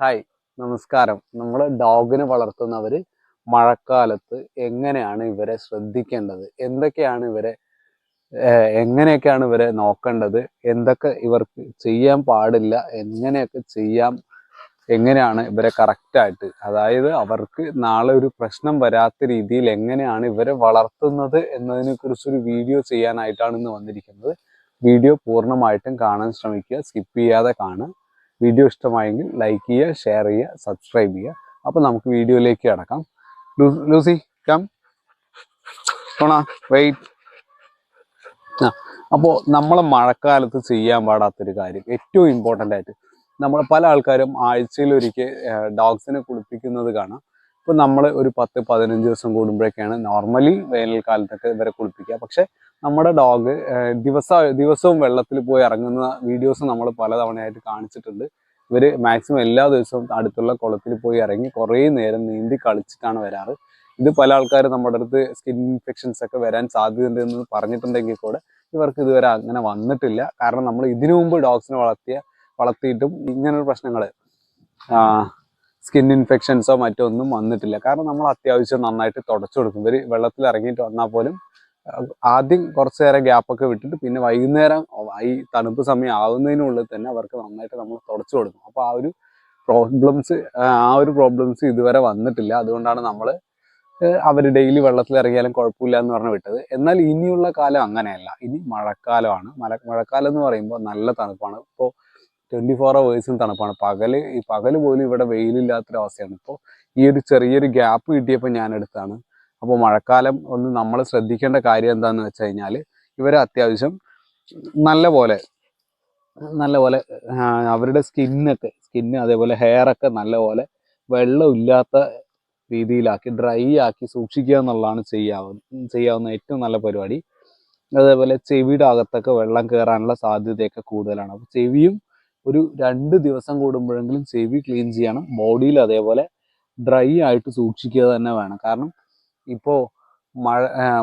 Hi നമസ്കാരം. നമ്മൾ ഡോഗിനെ വളർത്തുന്നവർ മഴക്കാലത്ത് എങ്ങനെയാണ് ഇവരെ ശ്രദ്ധിക്കേണ്ടത്? എന്തൊക്കെയാണ് ഇവരെ എങ്ങനെയൊക്കെയാണ് ഇവരെ നോക്കേണ്ടത്? എന്തൊക്കെ ഇവർക്ക് ചെയ്യാൻ പാടില്ല? എങ്ങനെയൊക്കെ ചെയ്യാം? എങ്ങനെയാണ് ഇവരെ കറക്റ്റായിട്ട് അതായത് അവർക്ക് നാളെ ഒരു പ്രശ്നം വരാത്ത രീതിയിൽ എങ്ങനെയാണ് ഇവരെ വളർത്തുന്നത് എന്നതിനെ കുറിച്ചൊരു വീഡിയോ ചെയ്യാനായിട്ടാണ് ഇന്ന് വന്നിരിക്കുന്നത്. വീഡിയോ പൂർണമായിട്ടും കാണാൻ ശ്രമിക്കുക. സ്കിപ്പ് ചെയ്യാതെ കാണുക. വീഡിയോ ഇഷ്ടമായെങ്കിൽ ലൈക്ക് ചെയ്യുക ഷെയർ ചെയ്യുക സബ്സ്ക്രൈബ് ചെയ്യുക. അപ്പോൾ നമുക്ക് വീഡിയോയിലേക്ക് കടക്കാം. ലൂസി കം കൊണ വെയിറ്റ് ആ അപ്പോൾ നമ്മളെ മഴക്കാലത്ത് ചെയ്യാൻ പാടാത്തൊരു കാര്യം ഏറ്റവും ഇമ്പോർട്ടന്റ് ആയിട്ട് നമ്മൾ പല ആൾക്കാരും ആഴ്ചയിൽ ഒരിക്കൽ ഡോഗ്സിനെ കുളിപ്പിക്കുന്നത് കാണാം. ഇപ്പോൾ നമ്മൾ ഒരു പത്ത് പതിനഞ്ച് ദിവസം കൂടുമ്പോഴേക്കാണ് നോർമലി വേനൽക്കാലത്തൊക്കെ ഇവരെ കുളിപ്പിക്കുക. പക്ഷെ നമ്മുടെ ഡോഗ് ദിവസ ദിവസവും വെള്ളത്തിൽ പോയി ഇറങ്ങുന്ന വീഡിയോസ് നമ്മൾ പലതവണയായിട്ട് കാണിച്ചിട്ടുണ്ട്. ഇവർ മാക്സിമം എല്ലാ ദിവസവും അടുത്തുള്ള കുളത്തിൽ പോയി ഇറങ്ങി കുറേ നേരം നീന്തി കളിച്ചിട്ടാണ് വരാറ്. ഇത് പല ആൾക്കാർ നമ്മുടെ അടുത്ത് സ്കിൻ ഇൻഫെക്ഷൻസ് ഒക്കെ വരാൻ സാധ്യതയുണ്ട് എന്ന് പറഞ്ഞിട്ടുണ്ടെങ്കിൽ കൂടെ ഇവർക്ക് ഇതുവരെ അങ്ങനെ വന്നിട്ടില്ല. കാരണം നമ്മൾ ഇതിനു മുമ്പ് ഡോഗ്സിനെ വളർത്തിയ വളർത്തിയിട്ടും ഇങ്ങനൊരു പ്രശ്നങ്ങൾ സ്കിൻ ഇൻഫെക്ഷൻസോ മറ്റോ ഒന്നും വന്നിട്ടില്ല. കാരണം നമ്മൾ അത്യാവശ്യം നന്നായിട്ട് തുടച്ചു കൊടുക്കും. ഇവർ വെള്ളത്തിൽ ഇറങ്ങിയിട്ട് വന്നാൽ പോലും ആദ്യം കുറച്ച് നേരം ഗ്യാപ്പൊക്കെ വിട്ടിട്ട് പിന്നെ വൈകുന്നേരം ഈ തണുപ്പ് സമയം ആവുന്നതിനുള്ളിൽ തന്നെ അവർക്ക് നന്നായിട്ട് നമ്മൾ തുടച്ചു കൊടുക്കും. അപ്പോൾ ആ ഒരു പ്രോബ്ലംസ് ആ ഒരു പ്രോബ്ലംസ് ഇതുവരെ വന്നിട്ടില്ല. അതുകൊണ്ടാണ് നമ്മൾ അവർ ഡെയിലി വെള്ളത്തിൽ ഇറങ്ങിയാലും കുഴപ്പമില്ല എന്ന് പറഞ്ഞ് വിട്ടത്. എന്നാൽ ഇനിയുള്ള കാലം അങ്ങനെയല്ല. ഇനി മഴക്കാലമാണ്. മഴ മഴക്കാലം എന്ന് പറയുമ്പോൾ നല്ല തണുപ്പാണ്. ഇപ്പോൾ ട്വന്റി ഫോർ അവേഴ്സും തണുപ്പാണ്. പകൽ ഈ പകൽ പോലും ഇവിടെ വെയിലില്ലാത്തൊരവസ്ഥയാണ്. ഇപ്പോൾ ഈ ഒരു ചെറിയൊരു ഗ്യാപ്പ് കിട്ടിയപ്പോൾ ഞാൻ എടുത്താണ്. അപ്പോൾ മഴക്കാലം ഒന്ന് നമ്മൾ ശ്രദ്ധിക്കേണ്ട കാര്യം എന്താണെന്ന് വെച്ച് കഴിഞ്ഞാൽ ഇവരെ അത്യാവശ്യം നല്ല പോലെ നല്ല പോലെ അവരുടെ സ്കിന്നൊക്കെ സ്കിന്ന് അതേപോലെ ഹെയറൊക്കെ നല്ല പോലെ വെള്ളം ഇല്ലാത്ത രീതിയിലാക്കി ഡ്രൈ ആക്കി സൂക്ഷിക്കുക എന്നുള്ളതാണ് ചെയ്യാവുന്ന ചെയ്യാവുന്ന ഏറ്റവും നല്ല പരിപാടി. അതേപോലെ ചെവിയുടെ അകത്തൊക്കെ വെള്ളം കയറാനുള്ള സാധ്യതയൊക്കെ കൂടുതലാണ്. അപ്പോൾ ചെവിയും ഒരു രണ്ട് ദിവസം കൂടുമ്പോഴെങ്കിലും ചെവി ക്ലീൻ ചെയ്യണം. ബോഡിയിൽ അതേപോലെ ഡ്രൈ ആയിട്ട് സൂക്ഷിക്കുക തന്നെ വേണം. കാരണം ഇപ്പോൾ മഴ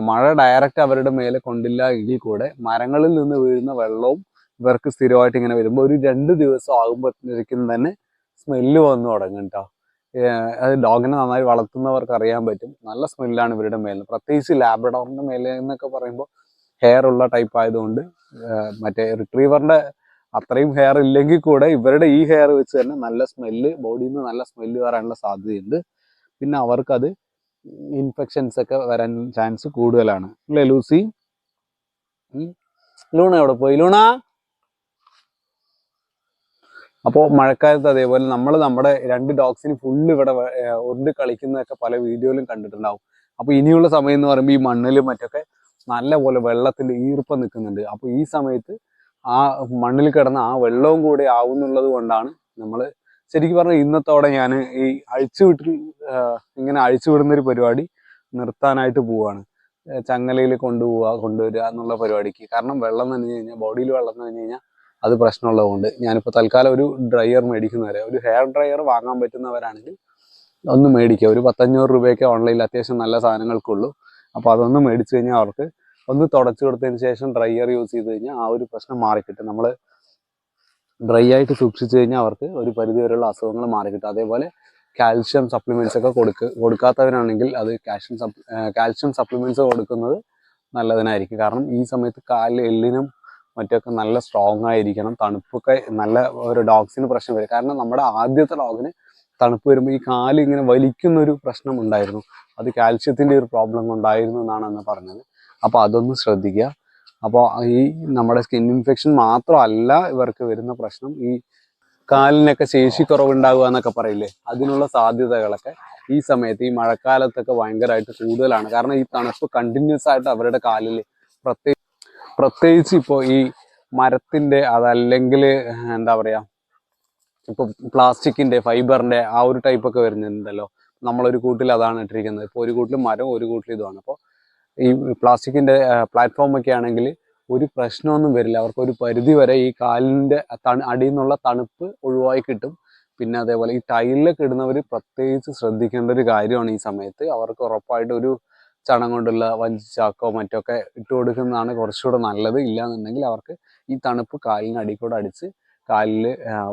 മഴ ഡയറക്റ്റ് അവരുടെ മേലെ കൊണ്ടില്ല എങ്കിൽ കൂടെ മരങ്ങളിൽ നിന്ന് വീഴുന്ന വെള്ളവും ഇവർക്ക് സ്ഥിരമായിട്ട് ഇങ്ങനെ വരുമ്പോൾ ഒരു രണ്ട് ദിവസം ആകുമ്പോഴത്തേക്കും തന്നെ സ്മെല്ല് വന്നു തുടങ്ങും കേട്ടോ അത് ഡോഗിനെ നന്നായി വളർത്തുന്നവർക്ക് അറിയാൻ പറ്റും. നല്ല സ്മെല്ലാണ് ഇവരുടെ മേലിൽ. പ്രത്യേകിച്ച് ലാബ്രഡോറിന്റെ മേലെ എന്നൊക്കെ പറയുമ്പോൾ ഹെയർ ഉള്ള ടൈപ്പ് ആയതുകൊണ്ട് മറ്റേ റിട്രീവറിന്റെ അത്രയും ഹെയർ ഇല്ലെങ്കിൽ കൂടെ ഇവരുടെ ഈ ഹെയർ വെച്ച് തന്നെ നല്ല സ്മെല്ല് ബോഡിയിൽ നിന്ന് നല്ല സ്മെല്ല് വരാനുള്ള സാധ്യതയുണ്ട്. പിന്നെ അവർക്കത് ഇൻഫെക്ഷൻസ് ഒക്കെ വരാൻ ചാൻസ് കൂടുതലാണ്. അല്ലേ ലൂസി. ലൂണ എവിടെ പോയി? ലൂണ? അപ്പോൾ മഴക്കാലത്ത് അതേപോലെ നമ്മൾ നമ്മുടെ രണ്ട് ഡോഗ്സിന് ഫുള്ള് ഇവിടെ ഉരുണ്ട് കളിക്കുന്നതൊക്കെ പല വീഡിയോയിലും കണ്ടിട്ടുണ്ടാവും. അപ്പോൾ ഇനിയുള്ള സമയം എന്ന് പറയുമ്പോൾ ഈ മണ്ണിലും മറ്റൊക്കെ നല്ല പോലെ വെള്ളത്തിൽ ഈർപ്പം നിൽക്കുന്നുണ്ട്. അപ്പോൾ ഈ സമയത്ത് ആ മണ്ണിൽ കിടന്ന ആ വെള്ളവും കൂടെ ആവുന്നുള്ളത് കൊണ്ടാണ് നമ്മൾ ശരിക്കും പറഞ്ഞാൽ ഇന്നത്തോടെ ഞാൻ ഈ അഴിച്ചുവിട്ടിൽ ഇങ്ങനെ അഴിച്ചുവിടുന്ന ഒരു പരിപാടി നിർത്താനായിട്ട് പോവാണ്. ചങ്ങലയിൽ കൊണ്ടുപോവുക കൊണ്ടുവരിക എന്നുള്ള പരിപാടിക്ക്. കാരണം വെള്ളം നനഞ്ഞു കഴിഞ്ഞാൽ ബോഡിയിൽ വെള്ളം നനഞ്ഞു കഴിഞ്ഞാൽ അത് പ്രശ്നമുള്ളതുകൊണ്ട് ഞാനിപ്പോൾ തൽക്കാലം ഒരു ഡ്രയർ മേടിക്കുന്നവരെ ഒരു ഹെയർ ഡ്രയർ വാങ്ങാൻ പറ്റുന്നവരാണെങ്കിൽ ഒന്ന് മേടിക്കുക ഒരു പത്തഞ്ഞൂറ് രൂപയൊക്കെ ഓൺലൈനിൽ അത്യാവശ്യം നല്ല സാധനങ്ങൾക്കുള്ളൂ. അപ്പോൾ അതൊന്ന് മേടിച്ചു കഴിഞ്ഞാൽ അവർക്ക് ഒന്ന് തുടച്ചു കൊടുത്തതിന് ശേഷം ഡ്രയർ യൂസ് ചെയ്ത് കഴിഞ്ഞാൽ ആ ഒരു പ്രശ്നം മാറിക്കിട്ടും. നമ്മൾ ഡ്രൈ ആയിട്ട് സൂക്ഷിച്ചു കഴിഞ്ഞാൽ അവർക്ക് ഒരു പരിധി വരെയുള്ള അസുഖങ്ങൾ മാറിക്കിട്ടും. അതേപോലെ കാൽഷ്യം സപ്ലിമെന്റ്സ് ഒക്കെ കൊടുക്ക കൊടുക്കാത്തവരാണെങ്കിൽ അത് കാൽഷ്യം സപ് കാൽഷ്യം സപ്ലിമെന്റ്സ് കൊടുക്കുന്നത് നല്ലതിനായിരിക്കും. കാരണം ഈ സമയത്ത് കാലിൽ എല്ലിനും മറ്റൊക്കെ നല്ല സ്ട്രോങ് ആയിരിക്കണം. തണുപ്പൊക്കെ നല്ല ഒരു ഡോഗ്സിന് പ്രശ്നം വരും. കാരണം നമ്മുടെ ആദ്യത്തെ ഡോഗിന് തണുപ്പ് വരുമ്പോൾ ഈ കാൽ ഇങ്ങനെ വലിക്കുന്ന ഒരു പ്രശ്നം ഉണ്ടായിരുന്നു. അത് കാൽഷ്യത്തിന്റെ ഒരു പ്രോബ്ലം കൊണ്ടായിരുന്നു എന്നാണ് അന്ന് പറഞ്ഞത്. അപ്പോൾ അതൊന്ന് ശ്രദ്ധിക്കുക. അപ്പോൾ ഈ നമ്മുടെ സ്കിൻ ഇൻഫെക്ഷൻ മാത്രമല്ല ഇവർക്ക് വരുന്ന പ്രശ്നം ഈ കാലിനൊക്കെ ശേഷി കുറവുണ്ടാകുക എന്നൊക്കെ പറയില്ലേ? അതിനുള്ള സാധ്യതകളൊക്കെ ഈ സമയത്ത് ഈ മഴക്കാലത്തൊക്കെ ഭയങ്കരമായിട്ട് കൂടുതലാണ്. കാരണം ഈ തണുപ്പ് കണ്ടിന്യൂസ് ആയിട്ട് അവരുടെ കാലിൽ പ്രത്യേകിച്ച് പ്രത്യേകിച്ച് ഇപ്പോൾ ഈ മരത്തിന്റെ അതല്ലെങ്കിൽ എന്താ പറയുക ഇപ്പോൾ പ്ലാസ്റ്റിക്കിന്റെ ഫൈബറിന്റെ ആ ഒരു ടൈപ്പൊക്കെ വരുന്നുണ്ടല്ലോ. നമ്മളൊരു കൂട്ടിൽ അതാണ് ഇട്ടിരിക്കുന്നത്. ഇപ്പോൾ ഒരു കൂട്ടിൽ മരം ഒരു കൂട്ടിൽ ഇതുമാണ്. അപ്പോൾ ഈ പ്ലാസ്റ്റിക്കിന്റെ പ്ലാറ്റ്ഫോം ഒക്കെ ആണെങ്കിൽ ഒരു പ്രശ്നമൊന്നും വരില്ല. അവർക്ക് ഒരു പരിധി വരെ ഈ കാലിന്റെ തണു അടിയിൽ നിന്നുള്ള തണുപ്പ് ഒഴിവായി കിട്ടും. പിന്നെ അതേപോലെ ഈ ടൈലിലൊക്കെ ഇടുന്നവർ പ്രത്യേകിച്ച് ശ്രദ്ധിക്കേണ്ട ഒരു കാര്യമാണ് ഈ സമയത്ത്. അവർക്ക് ഉറപ്പായിട്ട് ഒരു ചണം കൊണ്ടുള്ള വഞ്ചിച്ചാക്കോ മറ്റൊക്കെ ഇട്ട് കൊടുക്കുന്നതാണ് കുറച്ചുകൂടെ നല്ലത്. ഇല്ലാന്നുണ്ടെങ്കിൽ അവർക്ക് ഈ തണുപ്പ് കാലിന് അടി കൂടെ അടിച്ച് കാലിൽ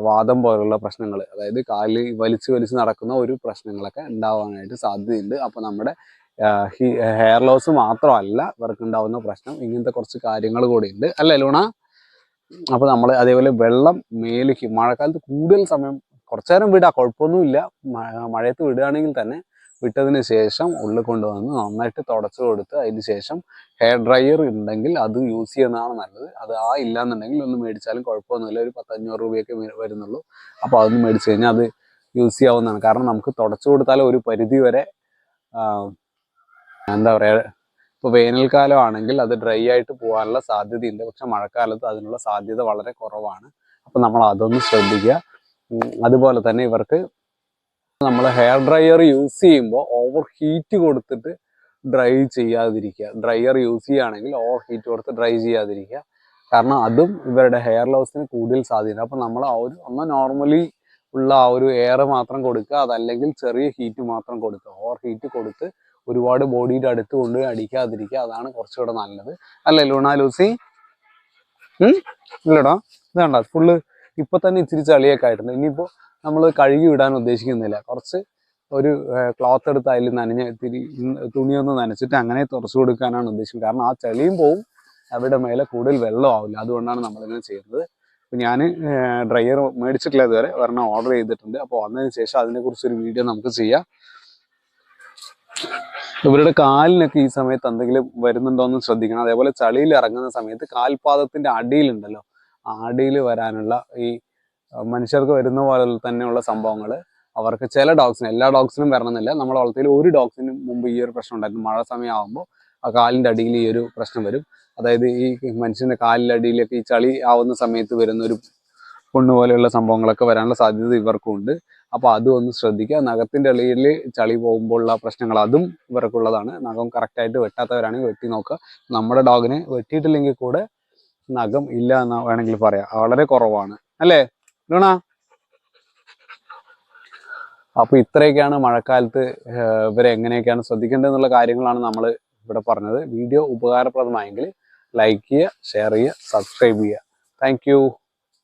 വാദം പോലുള്ള പ്രശ്നങ്ങൾ അതായത് കാലിൽ വലിച്ച് വലിച്ച് നടക്കുന്ന ഒരു പ്രശ്നങ്ങളൊക്കെ ഉണ്ടാവാനായിട്ട് സാധ്യതയുണ്ട്. അപ്പോൾ നമ്മുടെ ഹെയർ ലോസ് മാത്രമല്ല ഇവർക്കുണ്ടാവുന്ന പ്രശ്നം. ഇങ്ങനത്തെ കുറച്ച് കാര്യങ്ങൾ കൂടി ഉണ്ട് അല്ലേ ലൂണ? അപ്പോൾ നമ്മൾ അതേപോലെ വെള്ളം മേലേക്ക് മഴക്കാലത്ത് കൂടുതൽ സമയം കുറച്ചു നേരം വിടുക കുഴപ്പമൊന്നുമില്ല. മഴ- മഴയത്ത് വിടുകയാണെങ്കിൽ തന്നെ വിട്ടതിന് ശേഷം ഉള്ളിൽ കൊണ്ടുവന്ന് നന്നായിട്ട് തുടച്ചു കൊടുത്ത് അതിന് ശേഷം ഹെയർ ഡ്രയർ ഉണ്ടെങ്കിൽ അത് യൂസ് ചെയ്യുന്നതാണ് നല്ലത്. അത് ആ ഇല്ലാന്നുണ്ടെങ്കിൽ ഒന്ന് മേടിച്ചാലും കുഴപ്പമൊന്നുമില്ല. ഒരു പത്തഞ്ഞൂറ് രൂപയൊക്കെ വരുന്നുള്ളൂ. അപ്പോൾ അതൊന്ന് മേടിച്ച് കഴിഞ്ഞാൽ അത് യൂസ് ചെയ്യാവുന്നതാണ്. കാരണം നമുക്ക് തുടച്ചു കൊടുത്താൽ ഒരു പരിധി വരെ എന്താ പറയുക ഇപ്പോൾ വേനൽക്കാലം ആണെങ്കിൽ അത് ഡ്രൈ ആയിട്ട് പോകാനുള്ള സാധ്യതയുണ്ട്. പക്ഷെ മഴക്കാലത്ത് അതിനുള്ള സാധ്യത വളരെ കുറവാണ്. അപ്പോൾ നമ്മൾ അതൊന്ന് ശ്രദ്ധിക്കുക. അതുപോലെ തന്നെ ഇവർക്ക് നമ്മൾ ഹെയർ ഡ്രയർ യൂസ് ചെയ്യുമ്പോൾ ഓവർ ഹീറ്റ് കൊടുത്തിട്ട് ഡ്രൈ ചെയ്യാതിരിക്കുക. ഡ്രയർ യൂസ് ചെയ്യുകയാണെങ്കിൽ ഓവർ ഹീറ്റ് കൊടുത്ത് ഡ്രൈ ചെയ്യാതിരിക്കുക. കാരണം അതും ഇവരുടെ ഹെയർ ലോസിന് കൂടുതൽ സാധ്യത അപ്പം നമ്മൾ ആ ഒരു ഒന്ന് നോർമലി ഉള്ള ആ ഒരു എയർ മാത്രം കൊടുക്കുക. അതല്ലെങ്കിൽ ചെറിയ ഹീറ്റ് മാത്രം കൊടുക്കുക. ഓവർ ഹീറ്റ് കൊടുത്ത് ഒരുപാട് ബോഡിയുടെ അടുത്ത് കൊണ്ടുപോയി അടിക്കാതിരിക്കുക. അതാണ് കുറച്ചുകൂടെ നല്ലത്. അല്ലേ ലൂണ ലൂസി? ഇല്ലടാ ഇത് കണ്ട ഫുള്ള് ഇപ്പൊ തന്നെ ഇച്ചിരി ചളിയൊക്കെ ആയിട്ടുണ്ട്. ഇനിയിപ്പോ നമ്മൾ കഴുകി വിടാൻ ഉദ്ദേശിക്കുന്നില്ല. കുറച്ച് ഒരു ക്ലോത്ത് എടുത്ത് അതിൽ നനഞ്ഞ ഇത്തിരി തുണിയൊന്ന് നനച്ചിട്ട് അങ്ങനെ തുറച്ചു കൊടുക്കാനാണ് ഉദ്ദേശിക്കുന്നത്. കാരണം ആ ചളിയും പോവും അവിടെ മേലെ കൂടുതൽ വെള്ളം ആവില്ല. അതുകൊണ്ടാണ് നമ്മളിങ്ങനെ ചെയ്യുന്നത് അപ്പോൾ ഞാൻ ഡ്രയർ മേടിച്ചിട്ടില്ല ഇതുവരെ. ഒരെണ്ണം ഓർഡർ ചെയ്തിട്ടുണ്ട്. അപ്പോൾ വന്നതിന് ശേഷം അതിനെക്കുറിച്ച് ഒരു വീഡിയോ നമുക്ക് ചെയ്യാം. ഇവരുടെ കാലിനൊക്കെ ഈ സമയത്ത് എന്തെങ്കിലും വരുന്നുണ്ടോ എന്ന് ശ്രദ്ധിക്കണം. അതേപോലെ ചളിയിൽ ഇറങ്ങുന്ന സമയത്ത് കാൽപാദത്തിന്റെ അടിയിലുണ്ടല്ലോ. ആ അടിയിൽ വരാനുള്ള ഈ മനുഷ്യർക്ക് വരുന്ന പോലെ തന്നെയുള്ള സംഭവങ്ങൾ അവർക്ക് ചില ഡോഗ്സിന് എല്ലാ ഡോഗ്സിനും വരണമെന്നില്ല. നമ്മുടെ വളർത്തിയിൽ ഒരു ഡോഗ്സിന് മുമ്പ് ഈ ഒരു പ്രശ്നം ഉണ്ടായിരുന്നു. മഴ സമയമാകുമ്പോൾ ആ കാലിന്റെ അടിയിൽ ഈ ഒരു പ്രശ്നം വരും. അതായത് ഈ മനുഷ്യന്റെ കാലിന്റെ അടിയിലൊക്കെ ഈ ചളി ആവുന്ന സമയത്ത് വരുന്ന ഒരു പൊണ്ണു പോലെയുള്ള സംഭവങ്ങളൊക്കെ വരാനുള്ള സാധ്യത ഇവർക്കും ഉണ്ട് അപ്പോൾ അതും ഒന്ന് ശ്രദ്ധിക്കുക. നഖത്തിന്റെ ഇളയിൽ ചളി പോകുമ്പോഴുള്ള പ്രശ്നങ്ങൾ അതും ഇവർക്കുള്ളതാണ്. നഖം കറക്റ്റായിട്ട് വെട്ടാത്തവരാണെങ്കിൽ വെട്ടി നോക്കുക. നമ്മുടെ ഡോഗിനെ വെട്ടിയിട്ടില്ലെങ്കിൽ കൂടെ നഖം ഇല്ല എന്ന് വേണമെങ്കിൽ പറയാം. വളരെ കുറവാണ്. അല്ലേ? ലൂണ? അപ്പോൾ ഇത്രയൊക്കെയാണ് മഴക്കാലത്ത് ഇവരെ എങ്ങനെയൊക്കെയാണ് ശ്രദ്ധിക്കേണ്ടത് എന്നുള്ള കാര്യങ്ങളാണ് നമ്മൾ ഇവിടെ പറഞ്ഞത്. വീഡിയോ ഉപകാരപ്രദമായെങ്കിൽ ലൈക്ക് ചെയ്യുക ഷെയർ ചെയ്യുക സബ്സ്ക്രൈബ് ചെയ്യുക. താങ്ക്